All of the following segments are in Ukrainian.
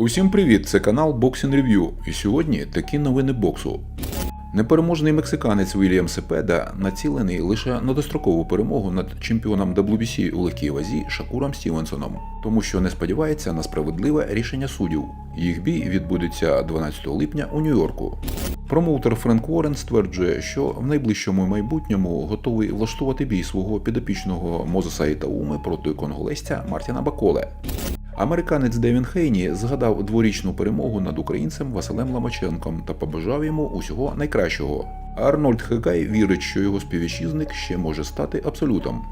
Усім привіт! Це канал Boxing Review. І сьогодні такі новини боксу. Непереможний мексиканець Вільям Сепеда націлений лише на дострокову перемогу над чемпіоном WBC у легкій вазі Шакуром Стівенсоном, тому що не сподівається на справедливе рішення суддів. Їх бій відбудеться 12 липня у Нью-Йорку. Промоутер Френк Уоррен стверджує, що в найближчому майбутньому готовий влаштувати бій свого підопічного Мозеса Ітауми проти конголезця Мартіна Баколе. Американець Девін Хейні згадав дворічну перемогу над українцем Василем Ломаченком та побажав йому усього найкращого. Арнольд Хегай вірить, що його співвітчизник ще може стати абсолютом.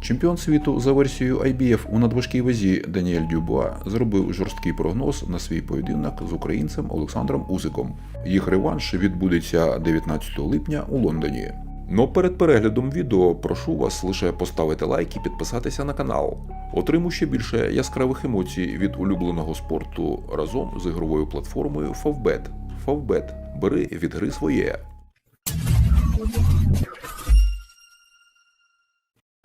Чемпіон світу за версією IBF у надважкій вазі Даніель Дюбуа зробив жорсткий прогноз на свій поєдинок з українцем Олександром Усиком. Їх реванш відбудеться 19 липня у Лондоні. Но перед переглядом відео прошу вас лише поставити лайк і підписатися на канал. Отримуй ще більше яскравих емоцій від улюбленого спорту разом з ігровою платформою Favbet. Favbet. Бери від гри своє.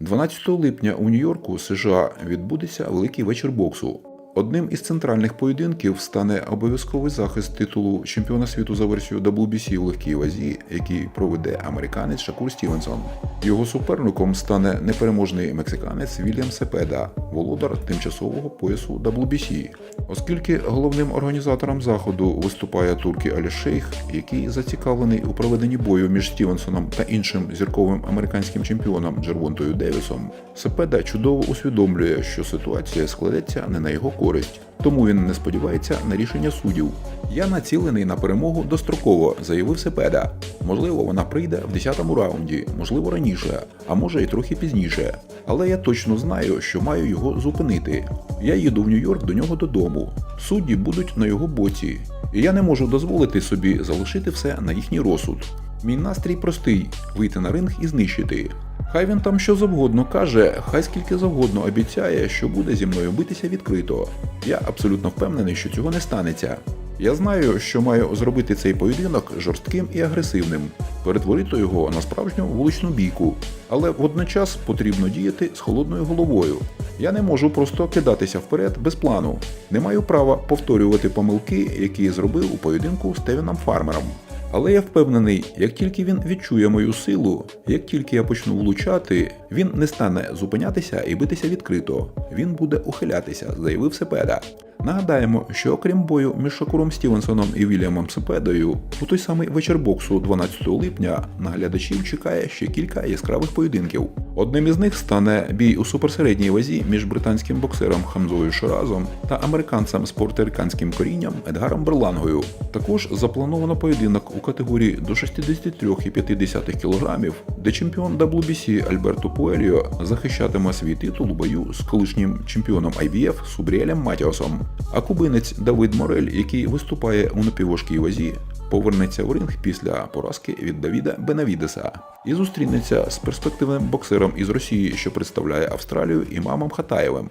12 липня у Нью-Йорку, США, відбудеться великий вечір боксу. Одним із центральних поєдинків стане обов'язковий захист титулу чемпіона світу за версією WBC у легкій вазі, який проведе американець Шакур Стівенсон. Його суперником стане непереможний мексиканець Вільям Сепеда, володар тимчасового поясу WBC. Оскільки головним організатором заходу виступає турки Алі Шейх, який зацікавлений у проведенні бою між Стівенсоном та іншим зірковим американським чемпіоном Джервонтою Девісом, Сепеда чудово усвідомлює, що ситуація складеться не на його користь, тому він не сподівається на рішення суддів. Я націлений на перемогу достроково, заявив Сепеда. Можливо, вона прийде в 10-му раунді, можливо раніше, а може і трохи пізніше. Але я точно знаю, що маю його зупинити. Я їду в Нью-Йорк до нього додому. Судді будуть на його боці, і я не можу дозволити собі залишити все на їхній розсуд. Мій настрій простий вийти на ринг і знищити. Хай він там що завгодно каже, хай скільки завгодно обіцяє, що буде зі мною битися відкрито. Я абсолютно впевнений, що цього не станеться. Я знаю, що маю зробити цей поєдинок жорстким і агресивним, перетворити його на справжню вуличну бійку. Але водночас потрібно діяти з холодною головою. Я не можу просто кидатися вперед без плану. Не маю права повторювати помилки, які зробив у поєдинку з Тевіном Фармером. Але я впевнений, як тільки він відчує мою силу, як тільки я почну влучати, він не стане зупинятися і битися відкрито. Він буде ухилятися, заявив Сепеда. Нагадаємо, що окрім бою між Шакуром Стівенсоном і Вільямом Сепедою, у той самий вечір боксу 12 липня на глядачів чекає ще кілька яскравих поєдинків. Одним із них стане бій у суперсередній вазі між британським боксером Хамзою Ширазом та американцем з порториканським корінням Едгаром Берлангою. Також заплановано поєдинок у категорії до 63,5 кг, де чемпіон WBC Альберто Пуельо захищатиме свій титул у бою з колишнім чемпіоном IBF Субріелем Матіосом. А кубинець Давид Морель, який виступає у напівважкій вазі, повернеться в ринг після поразки від Давіда Бенавідеса і зустрінеться з перспективним боксером із Росії, що представляє Австралію, імамом Хатаєвим.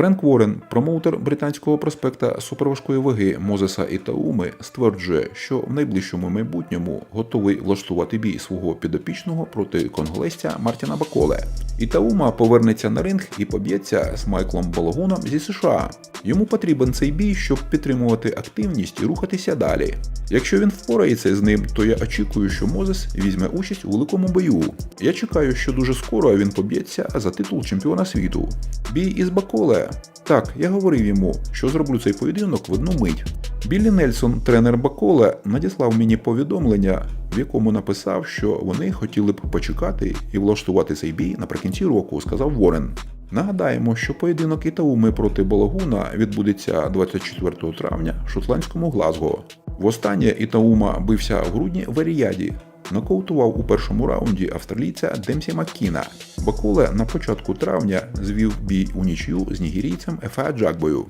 Френк Уоррен, промоутер британського проспекта суперважкої ваги Мозеса Ітауми, стверджує, що в найближчому майбутньому готовий влаштувати бій свого підопічного проти конголезця Мартіна Баколе. Ітаума повернеться на ринг і поб'ється з Майклом Балагуном зі США. Йому потрібен цей бій, щоб підтримувати активність і рухатися далі. Якщо він впорається з ним, то я очікую, що Мозес візьме участь у великому бою. Я чекаю, що дуже скоро він поб'ється за титул чемпіона світу. Бій із Баколе. Так, я говорив йому, що зроблю цей поєдинок в одну мить. Біллі Нельсон, тренер Баколе, надіслав мені повідомлення, в якому написав, що вони хотіли б почекати і влаштувати цей бій наприкінці року, сказав Ворен. Нагадаємо, що поєдинок Ітауми проти Балагуна відбудеться 24 травня в шотландському Глазго. Востаннє Ітаума бився в грудні в Аріяді. Нокаутував у першому раунді австралійця Демсі Маккіна. Бакуле на початку травня звів бій у нічю з нігерійцем Ефа Джакбою.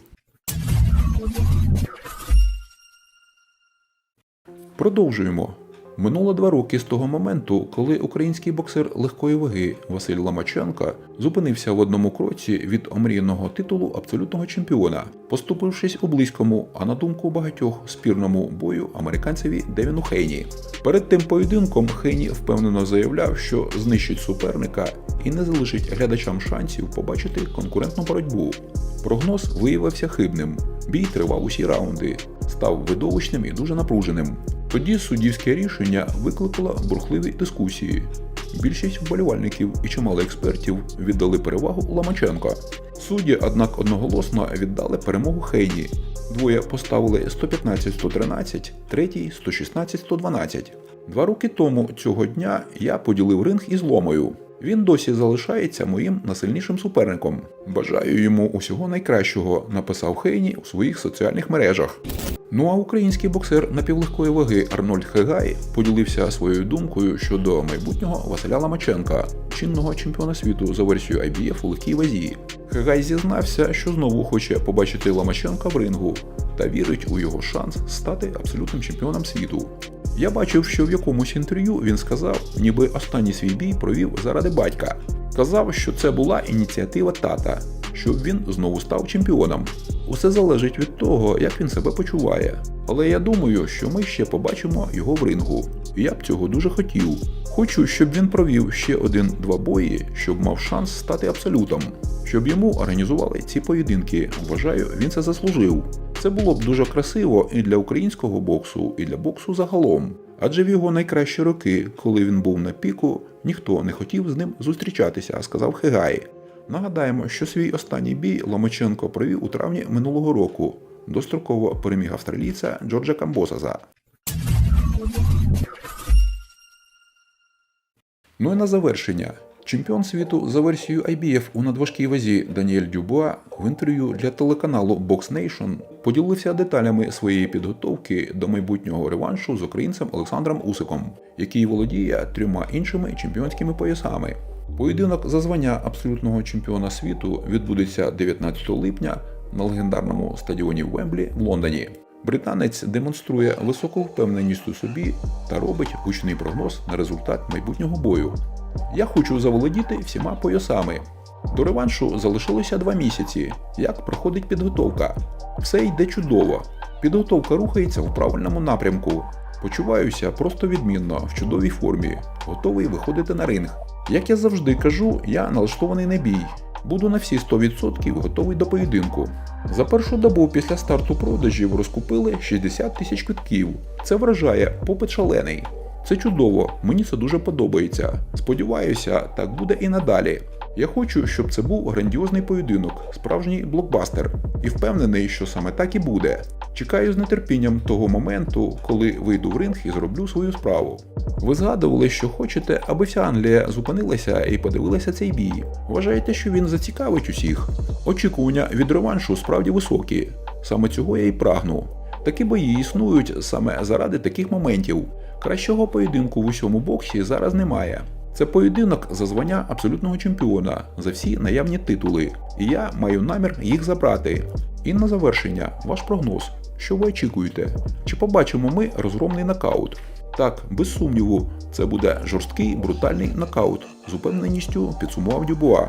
Продовжуємо. Минуло два роки з того моменту, коли український боксер легкої ваги Василь Ломаченко зупинився в одному кроці від омріяного титулу абсолютного чемпіона, поступившись у близькому, а на думку багатьох спірному бою американцеві Девіну Хейні. Перед тим поєдинком Хейні впевнено заявляв, що знищить суперника і не залишить глядачам шансів побачити конкурентну боротьбу. Прогноз виявився хибним. Бій тривав усі раунди, став видовищним і дуже напруженим. Тоді суддівське рішення викликало бурхливі дискусії. Більшість вболівальників і чимало експертів віддали перевагу Ломаченко. Судді, однак, одноголосно віддали перемогу Хейні. Двоє поставили 115-113, третій 116-112. Два роки тому цього дня я поділив ринг із Ломою. Він досі залишається моїм найсильнішим суперником. Бажаю йому усього найкращого, написав Хейні у своїх соціальних мережах. Ну а український боксер напівлегкої ваги Арнольд Хегай поділився своєю думкою щодо майбутнього Василя Ламаченка, чинного чемпіона світу за версією IBF у легкій вазі. Хегай зізнався, що знову хоче побачити Ламаченка в рингу та вірить у його шанс стати абсолютним чемпіоном світу. Я бачив, що в якомусь інтерв'ю він сказав, ніби останній свій бій провів заради батька. Казав, що це була ініціатива тата, щоб він знову став чемпіоном. Усе залежить від того, як він себе почуває. Але я думаю, що ми ще побачимо його в рингу. Я б цього дуже хотів. Хочу, щоб він провів ще один-два бої, щоб мав шанс стати абсолютом, щоб йому організували ці поєдинки. Вважаю, він це заслужив. Це було б дуже красиво і для українського боксу, і для боксу загалом. Адже в його найкращі роки, коли він був на піку, ніхто не хотів з ним зустрічатися, сказав Хегай. Нагадаємо, що свій останній бій Ломаченко провів у травні минулого року. Достроково переміг австралійця Джорджа Камбосаза. Ну і на завершення. Чемпіон світу за версією IBF у надважкій вазі Даніель Дюбуа в інтерв'ю для телеканалу Box Nation поділився деталями своєї підготовки до майбутнього реваншу з українцем Олександром Усиком, який володіє трьома іншими чемпіонськими поясами. Поєдинок за звання абсолютного чемпіона світу відбудеться 19 липня на легендарному стадіоні Вемблі в Лондоні. Британець демонструє високу впевненість у собі та робить гучний прогноз на результат майбутнього бою. Я хочу заволодіти всіма поясами. До реваншу залишилося два місяці. Як проходить підготовка? Все йде чудово. Підготовка рухається в правильному напрямку. Почуваюся просто відмінно, в чудовій формі, готовий виходити на ринг. Як я завжди кажу, я налаштований на бій. Буду на всі 100% готовий до поєдинку. За першу добу після старту продажів розкупили 60 тисяч квитків. Це вражає, попит шалений. Це чудово, мені це дуже подобається. Сподіваюся, так буде і надалі. Я хочу, щоб це був грандіозний поєдинок, справжній блокбастер, і впевнений, що саме так і буде. Чекаю з нетерпінням того моменту, коли вийду в ринг і зроблю свою справу. Ви згадували, що хочете, аби вся Англія зупинилася і подивилася цей бій. Вважаєте, що він зацікавить усіх? Очікування від реваншу справді високі. Саме цього я й прагну. Такі бої існують саме заради таких моментів. Кращого поєдинку в усьому боксі зараз немає. Це поєдинок за звання абсолютного чемпіона за всі наявні титули, і я маю намір їх забрати. І на завершення, ваш прогноз. Що ви очікуєте? Чи побачимо ми розгромний нокаут? Так, без сумніву, це буде жорсткий брутальний нокаут, з упевненістю підсумував Дюбуа.